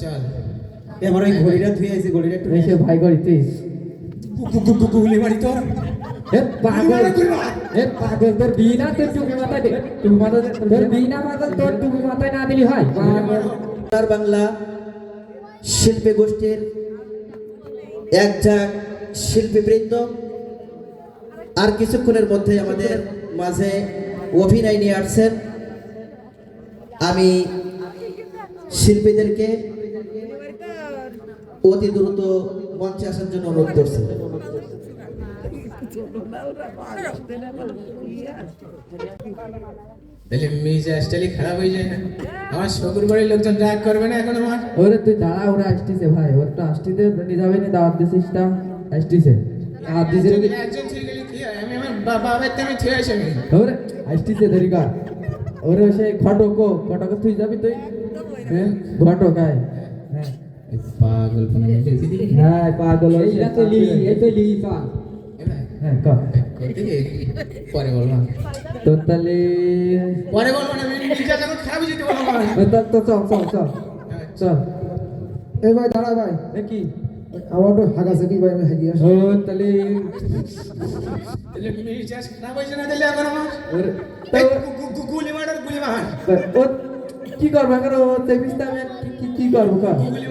চল এবার ওই ঘড়িটা ধুয়ে ঘড়িটা একটু এসে ভাই করি তুই। গুলি মারি তোর। এ পাগল। এ পাগল তোর বিয়ে না তোর টুপি মাথায় দে। টুপি মাথায় তোর বিয়ে না পাগল তোর টুপি মাথায় না দিলি হয়। উত্তর বাংলা শিল্পী গোষ্ঠীর এক ঝাঁক শিল্পীবৃন্দ আর কিছুক্ষণের মধ্যে আমাদের মাঝে অভিনয় নিয়ে আসছেন। আমি শিল্পীদেরকে অতি দ্রুত মঞ্চে আসার জন্য অনুরোধ করছি। তাহলে খারাপ হয়ে যায় না। আমার বাড়ির লোকজন রাগ করবে না এখন আমার ওরে তুই দাঁড়া ওরা আসতেছে ভাই। ওর তো আসতেছে নিজাবে নি দাওয়াত দিছিস তা। আসতেছে। দাওয়াত দিছিস একজন ছেড়ে গেলে কি হয়? আমি আমার বা- বাবার তো আমি ছেড়ে আমি ওরে আসতেছে ওরে সে ঘটক ঘটক তুই যাবি তুই? হ্যাঁ ঘটক আয়। পাগল হ্যাঁ পাগল তো লি লি হ্যাঁ ক। পরে বলব তোর তাহলে পরে বলব না আমি মেজাজ এখন খারাপ যেতে বলব আমার তো তো চল চল চল। চল। এই ভাই দাঁড়া ভাই। এ কি? আমার তো হাগা কি ভাই আমি হাগিয়ে আসি ও তাহলে তাহলে মেজাজ খারাপ হয়েছে না তাহলে এখন আমার? ওরে এই তো গু- গু- গু- গুলি মার গুলি মার। ও কি করব? এখন ও আমি কি- কি- করব গুলি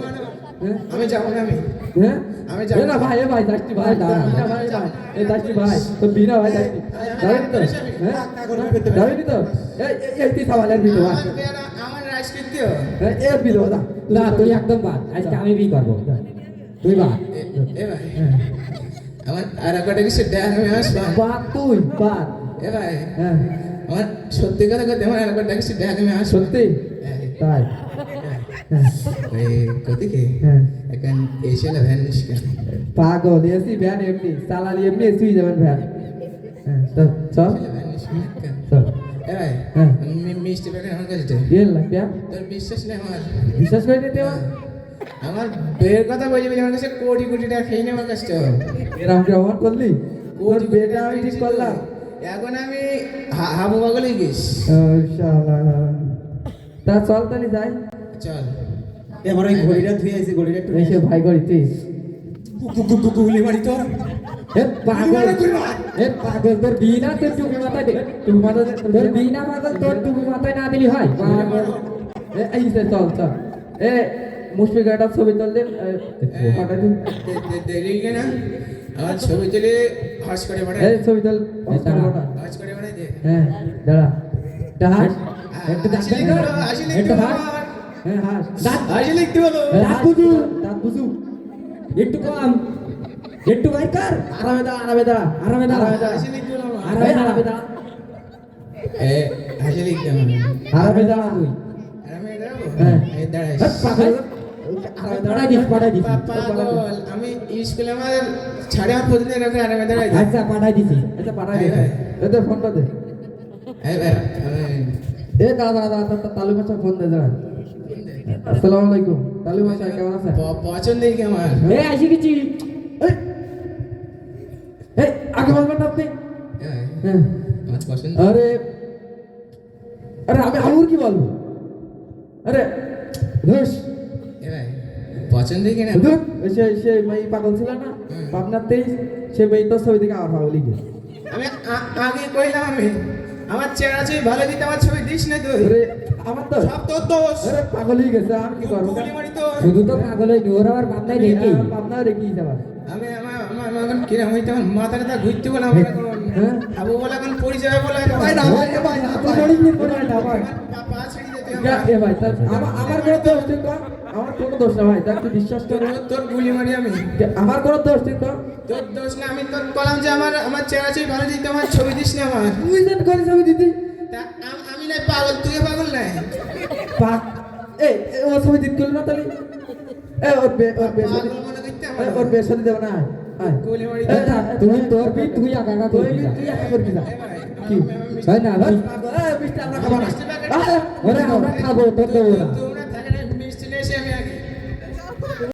আমি যাব না আমি হ্যাঁ আমি যাব না ভাই এ ভাই দাসটি ভাই দাঁড়া ভাই ভাই এ দাসটি ভাই তো বিনা ভাই দাসটি যাবেন তো হ্যাঁ যাবেন তো এই এই তুই সাবালের বিলো আমার বেড়া আমার হ্যাঁ এ বিলো দা না তুই একদম বাদ আজকে আমি বি করব তুই বাদ এ ভাই আমার আর একটা কিছু দেখ আমি আসব বাদ তুই বাদ এ ভাই হ্যাঁ আমার সত্যি কথা কথা আমার আর একটা কিছু দেখ আমি আসব সত্যি তাই হ্যাঁ কোথেকে হ্যাঁ। এখন এসে না ভ্যান পাগল এসি ভ্যান এমনি চালালি এমনি এসি যাবেন ভ্যান। হ্যাঁ চল। চল। হ্যাঁ। মিষ্টি প্যাকেট আমার কাছে তোর বিশ্বাস নেই আমার? বিশ্বাস করে নিতে আমার বের কথা বলবি আমার কাছে কোটি কোটি টাকা খেয়ে নে আমার কাছে। এরকম কি করলি? কোটি বেটা আমি ঠিক করলাম। এখন আমি হাবু বাগলে গেছ। তা চল তাহলে যাই। চল। এবার ওই ঘড়িটা ধুয়ে আইছি ঘড়িটা একটু এসে ভাই করি তুই। গুলি মারি তোর। এ পাগল। এ পাগল তোর বিয়ে না তোর টুপি মাথায় দে। টুপি মাথায় তোর বিয়ে না পাগল তোর টুপি মাথায় না দিলি হয়। এ এই চল চল। এ মুশফিক একটা ছবি তুল দিন পাঠাই দিন দে- দে- কেনা আমার ছবি তুলে হাস করে এই ছবি তুল। হাস করে দে। হ্যাঁ দাঁড়া। একটু হাস। আমার- হ্যাঁ হাস আসলে একটু বলো দাঁত বুঝু। দাঁত বুঝু। একটু কম। একটু ভাই কর। আরামে দাঁড়া আরামে দাঁড়া আরামে দাঁড়া আরামে দাঁড়া আসলে একটু বলো। আরামে দাঁড়া আরামে দাঁড়া এ আসলে একটু আমার আরামে তুই আমি দাঁড়াবো হ্যাঁ। এই দাঁড়াই হ্যাঁ, পাগল। আরামে আমি স্কুলে আমার ছাড়ে প্রতিদিন এরকম আরামে দাঁড়াই আচ্ছা পাঠাই দিছি। আচ্ছা পাঠাই এই এতে ফোনটা দে। এ দাঁড়া দাঁড়া দাঁড়া দাঁড়া, ফোন দে দাঁড়া। আসসালামু আলাইকুম। তালু মাসা কেমন আছেন? প- কি আমার। এ আসি গেছি। এই এই আগে বলবেন আপনি। ভাই, হ্যাঁ। আমার পছন্দ। আরে আরে আমি আঙুর কি বলব? আরে ধুস। এ কি না? সে সে মেয়ে পাগল ছিল না? পাবনার তেইশ সে মেয়ে তোর ছবি থেকে আমার পাগলই গেছে আমি আগে কইলাম আমি। আমার চেহারা ছবি ভালো দিতে আমার ছবি দিস না তুই। আমার তো সব তোর দোষ। আরে পাগলই গেছে আমি কি করব? শুধু তো পাগল হয়ে ওর আবার রেখে আমি আমার আমার মাথাটা তা ঘুরতে বলে আমার এখন। হ্যাঁ? আবু বলে এখন পরিচয় বলে। ভাই না ভাই এ ভাই না তুই বড়ি নিয়ে পড়ে না ভাই। পা- পা ছেড়ে দিতে হবে। ভাই তার আমার আমার কোনো দোষ আমার কোনো দোষ না ভাই তুই বিশ্বাস কর। তোর- গুলি মারি আমি। আমার কোনো দোষ নেই তো? তোর দোষ না আমি তোর কলাম যে আমার আমার চেহারা ছবি ভালো দিতে আমার ছবি দিস না আমার। তুই যেন করিস আমি দিদি তা আম- নাই পাগল তুই পাগল নাই? পাক এ ও ওর ছবি দিত করলি না তাহলে? এ ওর বে ওর বে মনে ওর বে সরি দেব না তুই তোর বি তুই একা একা তুই করবি। তুই একা করবি না। ভাই, কি? তাই না এ, মিষ্টি আমরা খাব না। ওরে আমরা খাব তোর দেবো না।